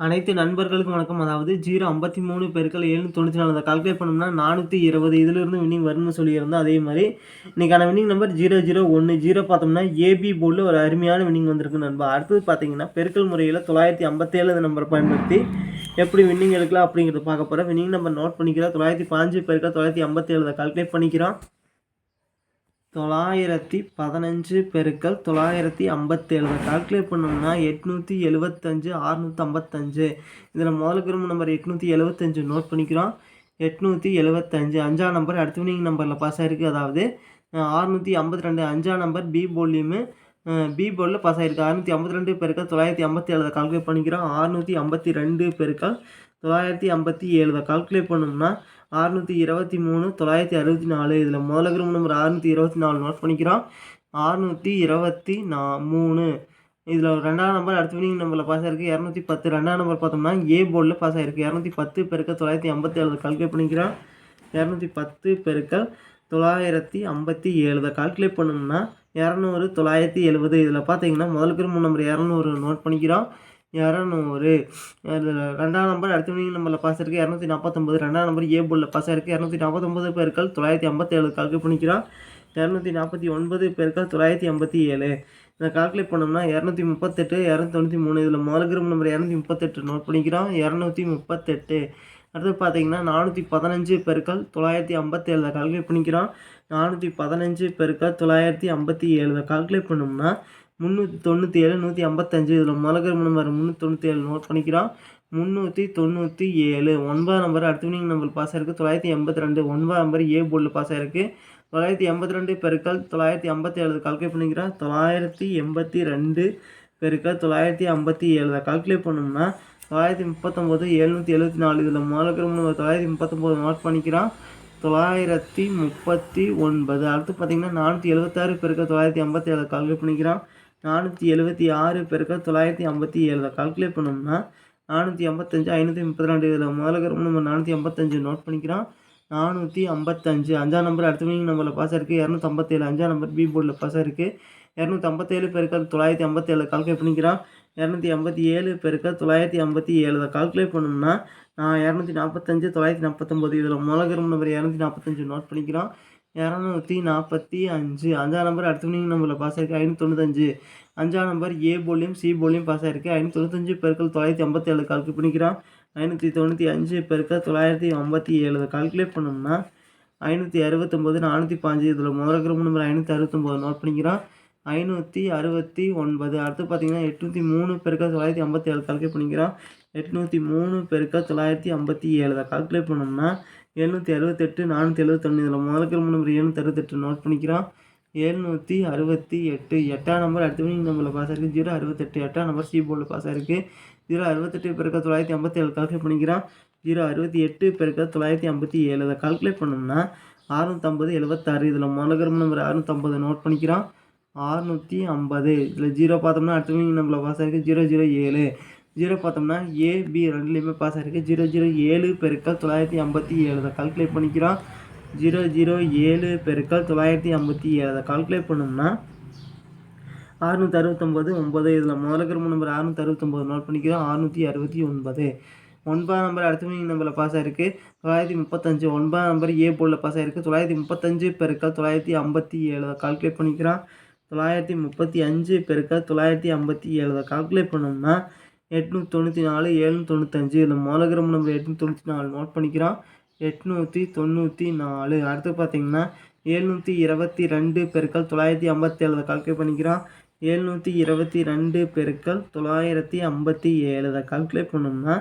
அனைத்து நண்பர்களுக்கும் வணக்கம். அதாவது ஜீரோ ஐம்பத்தி மூணு பெருக்கள் ஏழ்நூற்றி தொண்ணூற்றி நாலு. அதை கால்குலேட் பண்ணோம்னா நானூற்றி இருபது இதிலிருந்து வின்னிங் வரும்னு சொல்லியிருந்தோம் அதே மாதிரி. இன்றைக்கான வின்னிங் நம்பர் ஜீரோ ஜீரோ ஒன்று ஜீரோ பார்த்தோம்னா ஏபி போர்டில் ஒரு அருமையான வின்னிங் வந்திருக்கு நண்பா. அடுத்தது பார்த்தீங்கன்னா பெருக்கல் முறையில் தொள்ளாயிரத்தி ஐம்பத்தேழு நம்பரை பயன்படுத்தி எப்படி வின்னிங் எடுக்கலாம் அப்படிங்கிறத பார்க்க போகிறோம் வின்னிங் நம்பர் நோட் பண்ணிக்கிறோம். தொள்ளாயிரத்தி பாஞ்சு பெருக்கள் தொள்ளாயிரத்தி ஐம்பத்தேழு அதை கால்குலேட் பண்ணிக்கிறோம். தொள்ளாயிரத்தி பதினஞ்சு பெருக்கல் தொள்ளாயிரத்தி ஐம்பத்தேழு. கால்குலேட் பண்ணோம்னா எட்நூற்றி எழுபத்தஞ்சு அறுநூற்றி ஐம்பத்தஞ்சு. இதில் முதல் குரூப் நம்பர் எட்நூற்றி எழுபத்தஞ்சு நோட் பண்ணிக்கிறோம். எட்நூற்றி எழுபத்தஞ்சு அஞ்சாம் நம்பர் அடுத்த வினிங் நம்பரில் பாஸ் ஆகிருக்கு அதாவது அறுநூற்றி ஐம்பத்தி ரெண்டு அஞ்சாம் நம்பர் பி போல்லையுமே பி போர்டில் பாஸ் ஆகிருக்கு அறுநூற்றி ஐம்பத்தி ரெண்டு பெருக்கள் தொள்ளாயிரத்தி ஐம்பத்தி ஏழு கால்குலேட் பண்ணிக்கிறோம். அறுநூற்றி ஐம்பத்தி ரெண்டு பெருக்கள் தொள்ளாயிரத்தி ஐம்பத்தி ஏழு கால்குலேட் பண்ணோம்னா அறுநூற்றி இருபத்தி மூணு தொள்ளாயிரத்தி அறுபத்தி நாலு. இதில் முதல்ல கிரம நம்பர் அறுநூற்றி இருபத்தி நாலு நோட் பண்ணிக்கிறோம். அறுநூற்றி இருபத்தி நா மூணு. இதில் ரெண்டாம் நம்பர் அடுத்த வினிங் நம்பரில் பாஸ் ஆயிருக்கு. இரநூத்தி பத்து. ரெண்டாம் நம்பர் பார்த்தோம்னா ஏ போர்டில் பாஸ் ஆயிருக்கு. இரநூத்தி பத்து பெருக்க தொள்ளாயிரத்தி ஐம்பத்தி ஏழு கால்குலேட் பண்ணிக்கிறோம். இரநூத்தி பத்து பெருக்கள் தொள்ளாயிரத்தி ஐம்பத்தி ஏழு கால்குலேட் பண்ணோம்னா இரநூறு தொள்ளாயிரத்தி எழுபது. இதில் பார்த்தீங்கன்னா முதல் கிரும நம்பர் இரநூறு நோட் பண்ணிக்கிறோம். இரநூறு. ரெண்டாம் நம்பர் அடுத்த வினிங் நம்பரில் பாஸ் இருக்குது இரநூத்தி நாற்பத்தொம்பது ரெண்டாம் நம்பர் ஏ போலில் பாஸ் இருக்குது இரநூத்தி நாற்பத்தொம்பது பேருக்கள் தொள்ளாயிரத்தி ஐம்பத்தேழு கால்குலேட் பண்ணிக்கிறோம். இரநூத்தி நாற்பத்தி ஒன்பது பேருக்கள் தொள்ளாயிரத்தி ஐம்பத்தி ஏழு. இதை கால்குலேட் பண்ணோம்னா இரநூத்தி முப்பத்தெட்டு இரநூத்தி தொண்ணூற்றி மூணு. இதில் முதல் கிரூப் நம்பர் இரநூத்தி முப்பத்தெட்டு நோட் பண்ணிக்கிறோம். இரநூத்தி முப்பத்தெட்டு. அடுத்து பார்த்தீங்கன்னா நானூற்றி பதினஞ்சு பெருக்கள் தொள்ளாயிரத்தி ஐம்பத்தேழு கால்குலேட் பண்ணிக்கிறோம். நானூற்றி பதினஞ்சு பெருக்கள் தொள்ளாயிரத்தி ஐம்பத்தி ஏழு கால்குலேட் பண்ணோம்னா முந்நூற்றி தொண்ணூற்றி ஏழு நூற்றி ஐம்பத்தஞ்சு. இதில் முதல்கிற நம்பர் முந்நூற்றி தொண்ணூற்றி ஏழு நோட் பண்ணிக்கிறோம். முந்நூற்றி தொண்ணூற்றி ஏழு. ஒன்பதாம் நம்பர் அடுத்த வினிங் நம்பர் பாஸ் ஆயிருக்கு. தொள்ளாயிரத்தி எண்பத்தி ரெண்டு. ஒன்பதாம் நம்பர் ஏ போர்டில் பாஸ் ஆயிருக்கு. தொள்ளாயிரத்தி எண்பத்தி ரெண்டு பெருக்கள் தொள்ளாயிரத்தி ஐம்பத்தி ஏழு கால்குலேட் பண்ணிக்கிறோம். தொள்ளாயிரத்தி எண்பத்தி ரெண்டு பெருக்கள் தொள்ளாயிரத்தி ஐம்பத்தி ஏழு கால்குலேட் பண்ணோம்னா தொள்ளாயிரத்தி முப்பத்தொம்போது எழுநூற்றி எழுபத்தி நாலு. இதில் முதல்கிற நம்பர் தொள்ளாயிரத்தி முப்பத்தொம்போது நோட் பண்ணிக்கிறோம். தொள்ளாயிரத்தி முப்பத்தி ஒன்பது. அடுத்து பார்த்திங்கன்னா நானூற்றி எழுபத்தாறு பெருக்கள் தொள்ளாயிரத்தி ஐம்பத்தி ஏழு கால்குலேட் பண்ணிக்கிறான் நானூற்றி எழுபத்தி ஆறு பெருக்க தொள்ளாயிரத்தி ஐம்பத்தி ஏழு. கால்குலேட் பண்ணோம்னா நானூற்றி ஐம்பத்தஞ்சு ஐநூற்றி முப்பத்தி ரெண்டு. இதில் முதல்ல நம்ம நானூற்றி ஐம்பத்தஞ்சு நோட் பண்ணிக்கிறோம். நானூற்றி ஐம்பத்தஞ்சு. அஞ்சாம் நம்பர் அடுத்த மீனிங் நம்பரில் பாஸ் இருக்குது இரநூத்தி ஐம்பத்தேழு. அஞ்சாம் நம்பர் பி போர்டில் பாஸ் இருக்குது இரநூத்தி ஐம்பத்தேழு பெருக்கள் தொள்ளாயிரத்தி ஐம்பத்தேழு கால்குலேட் பண்ணிக்கிறோம். இரநூத்தி ஐம்பத்தி ஏழு பெருக்கள் தொள்ளாயிரத்தி ஐம்பத்தி ஏழு. கால்குலேட் பண்ணோம்னா நான் இரநூத்தி நாற்பத்தஞ்சு தொள்ளாயிரத்தி நாற்பத்தொம்போது. இதில் முதல் நம்பர் இரநூத்தி நாற்பத்தஞ்சு நோட் பண்ணிக்கிறோம். இரநூத்தி நாற்பத்தி அஞ்சு. அஞ்சாம் நம்பர் அடுத்த வினிங் நம்பரில் பாஸ் ஆயிருக்கு. ஐநூற்றி தொண்ணூத்தஞ்சு. அஞ்சாம் நம்பர் ஏ போலியும் சி போலியும் பாஸ் ஆயிருக்கு. ஐநூற்றி தொண்ணூத்தஞ்சு பெருக்கள் தொள்ளாயிரத்தி ஐம்பத்தி ஏழு கால்குலேட் பண்ணிக்கிறான். ஐநூற்றி தொண்ணூற்றி அஞ்சு பெருக்கள் தொள்ளாயிரத்தி ஐம்பத்தி ஏழு. கால்குலேட் பண்ணோம்னா ஐநூற்றி அறுபத்தொம்போது நானூற்றி பாஞ்சு. இதில் முதல் கிரம நம்பர் ஐநூற்றி அறுபத்தொம்போது நோட் பண்ணிக்கிறான். ஐநூற்றி அறுபத்தி ஒன்பது. அடுத்து பார்த்தீங்கன்னா எட்நூற்றி மூணு பெருக்கள் தொள்ளாயிரத்தி ஐம்பத்தி ஏழு கால்குலேட் பண்ணிக்கிறான். எட்நூற்றி மூணு பெருக்கள் தொள்ளாயிரத்தி ஐம்பத்தி ஏழு. கால்குலேட் பண்ணோம்னா எழுநூற்றி அறுபத்தெட்டு நானூற்றி எழுபத்தொன்று இதில் முதல் கிரம நம்பர் எழுநூற்றி அறுபத்தெட்டு நோட் பண்ணிக்கிறோம். எழுநூற்றி அறுபத்தி எட்டு. எட்டாம் நம்பர் அடுத்த மணி நம்பரில் பாஸ் ஆயிருக்கு. ஜீரோ அறுபத்தெட்டு. எட்டாம் நம்பர் சி போர்டில் பாஸ் ஆயிருக்கு. ஜீரோ அறுபத்தெட்டு பிறக்க தொள்ளாயிரத்தி ஐம்பத்தி ஏழு கால்குலேட் பண்ணிக்கிறான் ஜீரோ அறுபத்தி எட்டு பிறக்க தொள்ளாயிரத்தி ஐம்பத்தி ஏழு. அதை கால்குலேட் பண்ணோம்னா அறுநூற்றம்பது எழுபத்தாறு. இதில் முதல் நம்பர் அறுநூற்றம்பது நோட் பண்ணிக்கிறான் அறுநூற்றி ஐம்பது. இதில் ஜீரோ பார்த்தோம்னா அடுத்த மணி நம்பரில் பாஸ் ஆயிருக்கு. ஜீரோ ஜீரோ ஏழு. ஜீரோ பார்த்தோம்னா ஏ பி ரெண்டுலேயுமே பாஸ் ஆகிருக்கு ஜீரோ ஜீரோ ஏழு பெருக்கள் தொள்ளாயிரத்தி ஐம்பத்தி ஏழு. தான் கால்குலேட் பண்ணிக்கிறோம். ஜீரோ ஜீரோ ஏழு பெருக்கள் தொள்ளாயிரத்தி ஐம்பத்தி ஏழு. அதை கால்குலேட் பண்ணோம்னா அறுநூற்றி அறுபத்தொம்பது ஒம்பது இதில் முதல்ல கிரம நம்பர் அறுநூற்றி அறுபத்தொம்பது நோட் பண்ணிக்கிறோம். அறுநூற்றி அறுபத்தி ஒன்பது. ஒன்பதாம் நம்பர் அடுத்த மீனிங் நம்பரில் பாஸ் ஆயிருக்கு. தொள்ளாயிரத்தி முப்பத்தஞ்சு. ஒன்பதாம் நம்பர் ஏ போலில் பாஸ் ஆயிருக்கு. தொள்ளாயிரத்தி முப்பத்தஞ்சு பெருக்கள் தொள்ளாயிரத்தி ஐம்பத்தி ஏழு. அதை கால்குலேட் பண்ணிக்கிறான் தொள்ளாயிரத்தி முப்பத்தி அஞ்சு பெருக்கள் தொள்ளாயிரத்தி ஐம்பத்தி ஏழு. அதை கால்குலேட் பண்ணோம்னா எட்நூற்றி தொண்ணூற்றி நாலு எழுநூற்றி தொண்ணூத்தஞ்சு இந்த மோலகிராம் நம்பர் எட்நூற்றி தொண்ணூற்றி நாலு நோட் பண்ணிக்கிறோம் எட்நூற்றி தொண்ணூற்றி நாலு அடுத்து பார்த்தீங்கன்னா எழுநூற்றி இருபத்தி ரெண்டு பெருக்கள் தொள்ளாயிரத்தி ஐம்பத்தேழு கால்குலேட் பண்ணிக்கிறோம் ஏழ்நூற்றி இருபத்தி ரெண்டு பெருக்கள் தொள்ளாயிரத்தி ஐம்பத்தி ஏழு இதை கால்குலேட் பண்ணோம்னா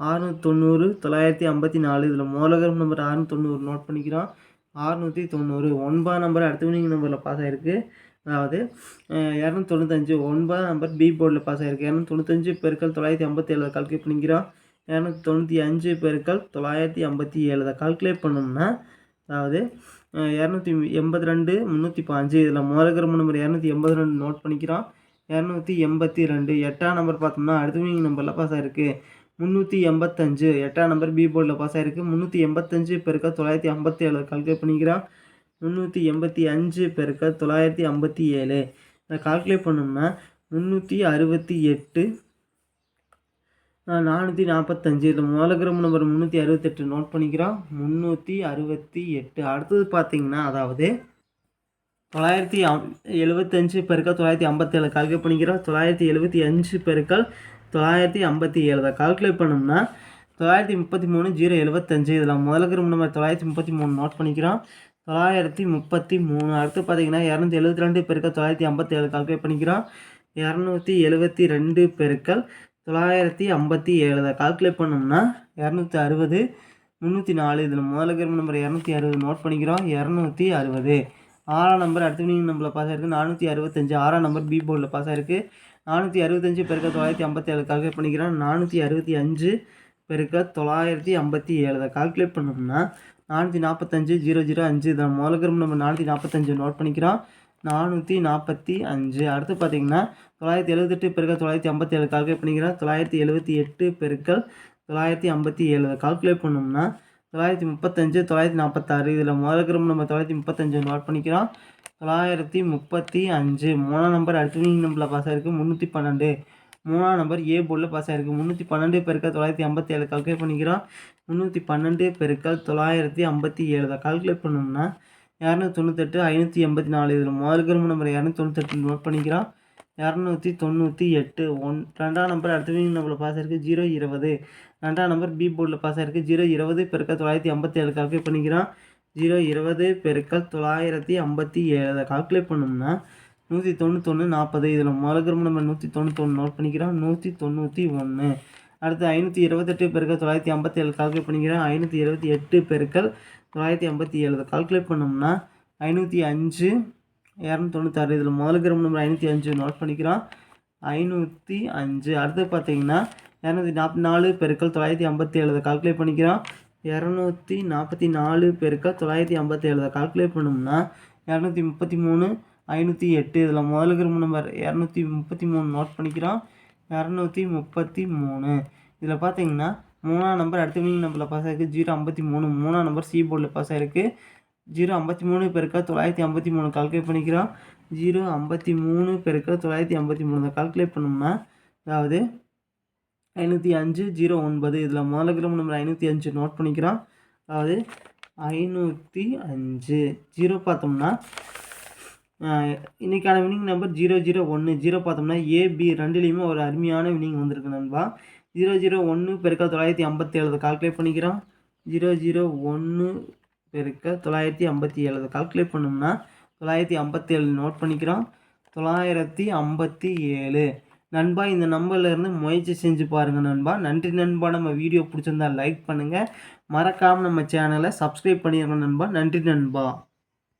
ஆறுநூற்றி தொண்ணூறு தொள்ளாயிரத்தி ஐம்பத்தி நாலு இதில் மோலகிரம் நம்பர் ஆறுநூற்றி தொண்ணூறு நோட் பண்ணிக்கிறோம் ஆறுநூற்றி தொண்ணூறு. ஒன்பது நம்பர் அடுத்த வினிங் நம்பரில் பாஸ் ஆகிருக்கு அதாவது இரநூத்தி தொண்ணூத்தஞ்சு ஒன்பதாம் நம்பர் பி போர்டில் பாஸ் ஆகிருக்கு இரநூத்தி தொண்ணூத்தஞ்சு பெருக்கள் தொள்ளாயிரத்தி ஐம்பத்தி ஏழு கால்குலேட் பண்ணிக்கிறோம். இரநூத்தி தொண்ணூற்றி அஞ்சு பெருக்கள் தொள்ளாயிரத்தி ஐம்பத்தி ஏழு அதை கால்குலேட் பண்ணோம்னா அதாவது இரநூத்தி எண்பத்தி ரெண்டு முந்நூற்றி பாஞ்சு இதில் முதல் நம்பர் இரநூத்தி எண்பத்தி ரெண்டு நோட் பண்ணிக்கிறோம். இரநூத்தி எண்பத்தி ரெண்டு எட்டாம் நம்பர் பார்த்தோம்னா அடுத்த மீனிங் நம்பரில் பாஸ் ஆகிருக்கு முந்நூற்றி எண்பத்தஞ்சு எட்டாம் நம்பர் பி போர்டில் பாஸ் ஆகிருக்கு முந்நூற்றி எண்பத்தஞ்சு பெருக்கள் தொள்ளாயிரத்தி ஐம்பத்தி ஏழு கால்குலேட் பண்ணிக்கிறோம். முந்நூற்றி எண்பத்தி அஞ்சு பெருக்க தொள்ளாயிரத்தி ஐம்பத்தி ஏழு. நான் கால்குலேட் பண்ணோம்னா முந்நூற்றி அறுபத்தி எட்டு நானூற்றி நாற்பத்தஞ்சு இதில் முதலகிராம் நம்பர் முந்நூற்றி அறுபத்தெட்டு நோட் பண்ணிக்கிறோம். முந்நூற்றி அறுபத்தி எட்டு. அடுத்தது பார்த்தீங்கன்னா அதாவது தொள்ளாயிரத்தி எழுபத்தஞ்சு பெருக்கள் தொள்ளாயிரத்தி ஐம்பத்தேழு கால்குலேட் பண்ணிக்கிறோம். தொள்ளாயிரத்தி எழுபத்தி அஞ்சு பெருக்கள் தொள்ளாயிரத்தி ஐம்பத்தி ஏழு. தான் கால்குலேட் பண்ணோம்னா தொள்ளாயிரத்தி முப்பத்தி மூணு ஜீரோ எழுபத்தஞ்சு. இதில் முதலுக்கு நம்பர் தொள்ளாயிரத்தி முப்பத்தி மூணு நோட் பண்ணிக்கிறோம். தொள்ளாயிரத்தி முப்பத்தி மூணு. அடுத்து பார்த்தீங்கன்னா இரநூத்தி எழுபத்தி ரெண்டு பெருக்கள் தொள்ளாயிரத்தி ஐம்பத்தி ஏழு கால்குலேட் பண்ணிக்கிறோம். இரநூத்தி எழுபத்தி ரெண்டு பெருக்கள் தொள்ளாயிரத்தி ஐம்பத்தி ஏழு கால்குலேட் பண்ணோம்னா இரநூத்தி அறுபது முந்நூற்றி நாலு. இதில் முதல்ல நம்பர் இரநூத்தி அறுபது நோட் பண்ணிக்கிறோம். இரநூத்தி அறுபது. ஆறாம் நம்பர் அடுத்த நீங்கள் நம்பரில் பாஸ் ஆயிருக்கு நானூற்றி அறுபத்தஞ்சு ஆறாம் நம்பர் பி போர்டில் பாஸ் ஆயிருக்கு. நானூற்றி அறுபத்தஞ்சு பெருக்க தொள்ளாயிரத்தி ஐம்பத்தி ஏழு கால்குலேட் பண்ணிக்கிறோம். நானூற்றி அறுபத்தி அஞ்சு பெருக்க தொள்ளாயிரத்தி ஐம்பத்தி ஏழு அதை கால்குலேட் பண்ணோம்னா நானூற்றி நாற்பத்தஞ்சு ஜீரோ ஜீரோ அஞ்சு. இதில் முதல்ல நம்ம நானூற்றி நாற்பத்தஞ்சு நோட் பண்ணிக்கிறோம். நானூற்றி நாற்பத்தி அஞ்சு. அடுத்து பார்த்தீங்கன்னா தொள்ளாயிரத்தி எழுபத்தெட்டு பெருக்கள் தொள்ளாயிரத்தி ஐம்பத்தி ஏழு கால்குலேட் பண்ணிக்கிறோம். தொள்ளாயிரத்தி எழுபத்தி எட்டு பெருக்கள் தொள்ளாயிரத்தி ஐம்பத்தி ஏழு. கால்குலேட் பண்ணோம்னா தொள்ளாயிரத்தி முப்பத்தஞ்சு தொள்ளாயிரத்தி நாற்பத்தாறு இதில் முதல் நம்ம தொள்ளாயிரத்தி முப்பத்தஞ்சு நோட் பண்ணிக்கிறோம். தொள்ளாயிரத்தி முப்பத்தி அஞ்சு. மூணாம் நம்பர் அடுத்த நம்பரில் பாஸ் ஆகிருக்கு முந்நூற்றி பன்னெண்டு. மூணாம் நம்பர் ஏ போர்டில் பாஸ் ஆகிருக்கு முந்நூற்றி பன்னெண்டு பெருக்கள் தொள்ளாயிரத்தி ஐம்பத்தி ஏழு கால்குலேட் பண்ணிக்கிறோம். முந்நூற்றி பன்னெண்டு பெருக்கள் தொள்ளாயிரத்தி ஐம்பத்தி ஏழு தான். கால்குலேட் பண்ணோம்னா இரநூத்தி தொண்ணூத்தெட்டு ஐநூற்றி எண்பத்தி நாலு இதில் முதல் கரும்பு நம்பர் இரநூத்தி தொண்ணூத்தெட்டு நோட் பண்ணிக்கிறோம். இரநூத்தி தொண்ணூற்றி எட்டு ஒன் ரெண்டாம் நம்பர் அடுத்த நம்பரில் பாஸ் ஆயிருக்கு ஜீரோ இருபது. ரெண்டாம் நம்பர் பி போர்டில் பாஸ் ஆயிருக்கு ஜீரோ இருபது பெருக்கள் தொள்ளாயிரத்தி ஐம்பத்தி ஏழு கால்குலேட் பண்ணிக்கிறோம். ஜீரோ இருபது பெருக்கள் தொள்ளாயிரத்தி ஐம்பத்தி ஏழு அதை கால்குலேட் பண்ணோம்னா நூற்றி தொண்ணூத்தொன்று நாற்பது இதில் முதல் கிரம நம்பர் நூற்றி தொண்ணூத்தொன்று நோட் பண்ணிக்கிறோம். நூற்றி தொண்ணூற்றி ஒன்று அடுத்து ஐநூற்றி இருபத்தெட்டு பெருக்கள் தொள்ளாயிரத்தி ஐம்பத்தி ஏழு கால்குலேட் பண்ணிக்கிறேன் ஐநூற்றி இருபத்தி எட்டு பெருக்கள் தொள்ளாயிரத்தி ஐம்பத்தி ஏழு. கால்குலேட் பண்ணோம்னா ஐநூற்றி அஞ்சு இரநூத்தி தொண்ணூத்தாறு இதில் முதல் கிராம் நம்பர் ஐநூற்றி அஞ்சு நோட் பண்ணிக்கிறோம். ஐநூற்றி அஞ்சு. அடுத்து பார்த்தீங்கன்னா இரநூத்தி நாற்பத்தி நாலு பெருக்கள் தொள்ளாயிரத்தி ஐம்பத்தி ஏழு கால்குலேட் பண்ணிக்கிறோம். இரநூத்தி நாற்பத்தி நாலு பெருக்கள் தொள்ளாயிரத்தி ஐம்பத்தி ஏழு கால்குலேட் பண்ணோம்னா இரநூத்தி முப்பத்தி மூணு ஐநூற்றி எட்டு இதில் முதல் கிராம் நம்பர் இரநூத்தி முப்பத்தி மூணு நோட் பண்ணிக்கிறோம். இரநூத்தி முப்பத்தி மூணு. இதில் பார்த்தீங்கன்னா மூணாம் நம்பர் அடுத்த வினிங் நம்பரில் பாஸ் ஆகிருக்கு ஜீரோ ஐம்பத்தி மூணு மூணாம் நம்பர் சி போர்டில் பாஸ் ஆகிருக்கு ஜீரோ ஐம்பத்தி மூணு பெருக்கா தொள்ளாயிரத்தி ஐம்பத்தி மூணு கால்குலேட் பண்ணிக்கிறோம். ஜீரோ ஐம்பத்தி மூணு பெருக்கா தொள்ளாயிரத்தி ஐம்பத்தி மூணு கால்குலேட் பண்ணோம்னா அதாவது ஐநூற்றி அஞ்சு ஜீரோ ஒன்பது இதில் முதல்ல கிராம் நம்பர் ஐநூற்றி அஞ்சு நோட் பண்ணிக்கிறோம். அதாவது ஐநூற்றி அஞ்சு. ஜீரோ பார்த்தோம்னா இன்றைக்கான வினிங் நம்பர் ஜீரோ ஜீரோ ஒன்று ஜீரோ பார்த்தோம்னா ஏபி ரெண்டுலேயுமே ஒரு அருமையான வினிங் வந்திருக்கு நண்பா. ஜீரோ ஜீரோ ஒன்று பெருக்க தொள்ளாயிரத்தி ஐம்பத்தி ஏழு கால்குலேட் பண்ணிக்கிறோம். ஜீரோ ஜீரோ ஒன்று பெருக்க தொள்ளாயிரத்தி ஐம்பத்தி ஏழு கால்குலேட் பண்ணோம்னா தொள்ளாயிரத்தி ஐம்பத்தி ஏழு நோட் பண்ணிக்கிறோம். தொள்ளாயிரத்தி ஐம்பத்தி ஏழு நண்பா இந்த நம்பர்லேருந்து முயற்சி செஞ்சு பாருங்கள் நண்பா. நன்றி நண்பா. நம்ம வீடியோ பிடிச்சிருந்தா லைக் பண்ணுங்கள் மறக்காமல் நம்ம சேனலை சப்ஸ்கிரைப் பண்ணிடுங்க நண்பா. நன்றி நண்பா.